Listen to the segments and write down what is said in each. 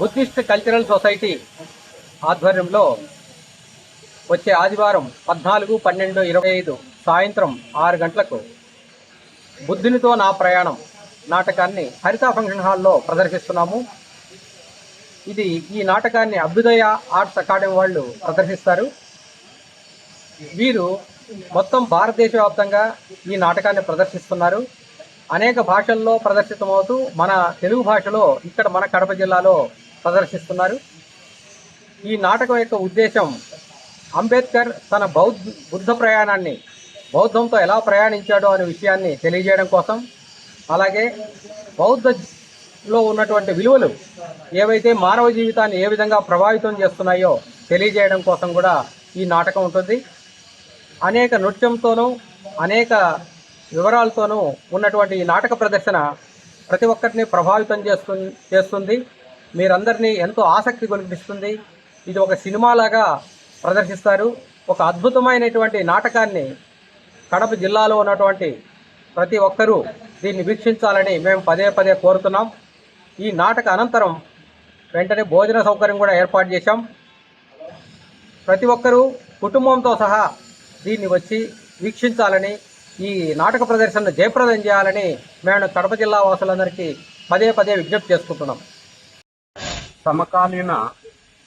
Buddhist cultural society ఆధ్వర్యంలో వచ్చే ఆదివారం పద్నాలుగు పన్నెండు ఇరవై ఐదు సాయంత్రం ఆరు గంటలకు బుద్ధునితో నా ప్రయాణం నాటకాన్ని హరిత ఫంక్షన్ హాల్లో ప్రదర్శిస్తున్నాము. ఇది ఈ నాటకాన్ని అభ్యుదయ ఆర్ట్స్ అకాడమీ వాళ్ళు ప్రదర్శిస్తారు. వీరు మొత్తం భారతదేశ వ్యాప్తంగా ఈ నాటకాన్ని ప్రదర్శిస్తున్నారు. అనేక భాషల్లో ప్రదర్శితమవుతూ మన తెలుగు భాషలో ఇక్కడ మన కడప జిల్లాలో ప్రదర్శిస్తున్నారు. ఈ నాటకం యొక్క ఉద్దేశం అంబేద్కర్ తన బౌద్ధ బుద్ధ ప్రయాణాన్ని బౌద్ధంతో ఎలా ప్రయాణించాడో అనే విషయాన్ని తెలియజేయడం కోసం అలాగే బౌద్ధలో ఉన్నటువంటి విలువలు ఏవైతే మానవ జీవితాన్ని ఏ విధంగా ప్రభావితం చేస్తున్నాయో తెలియజేయడం కోసం కూడా ఈ నాటకం ఉంటుంది. అనేక నృత్యంతోనూ అనేక వివరాలతోనూ ఉన్నటువంటి ఈ నాటక ప్రదర్శన ప్రతి ఒక్కరిని ప్రభావితం చేస్తు చేస్తుంది. మీరందరినీ ఎంతో ఆసక్తి కొనిపిస్తుంది ఇది ఒక సినిమాలాగా ప్రదర్శిస్తారు. ఒక అద్భుతమైనటువంటి నాటకాన్ని కడప జిల్లాలో ఉన్నటువంటి ప్రతి ఒక్కరూ దీన్ని వీక్షించాలని మేము పదే పదే కోరుతున్నాం. ఈ నాటక అనంతరం వెంటనే భోజన సౌకర్యం కూడా ఏర్పాటు చేశాం. ప్రతి ఒక్కరూ కుటుంబంతో సహా దీన్ని వచ్చి వీక్షించాలని ఈ నాటక ప్రదర్శనను జయప్రదం చేయాలని మేము కడప జిల్లా వాసులందరికీ పదే పదే విజ్ఞప్తి చేసుకుంటున్నాం. సమకాలీన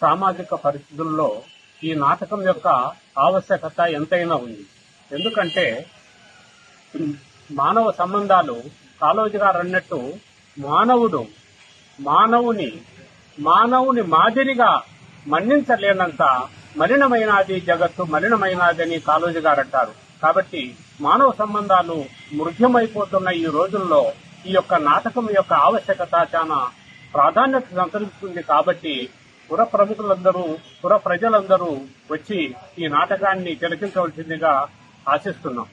సామాజిక పరిస్థితుల్లో ఈ నాటకం యొక్క ఆవశ్యకత ఎంతైనా ఉంది. ఎందుకంటే మానవ సంబంధాలు కాలోజీ గారు అన్నట్టు మానవుడు మానవుని మానవుని మాదిరిగా మన్నించలేనంత మలినమైనది జగత్తు మలినమైనదని కాలోజీ గారు అంటారు. కాబట్టి మానవ సంబంధాలు మృగ్యమైపోతున్న ఈ రోజుల్లో ఈ యొక్క నాటకం యొక్క ఆవశ్యకత చాలా ప్రాధాన్యత సంతరిస్తుంది కాబట్టి పుర ప్రముఖులందరూ పుర ప్రజలందరూ వచ్చి ఈ నాటకాన్ని తిలకించవలసిందిగా ఆశిస్తున్నాం.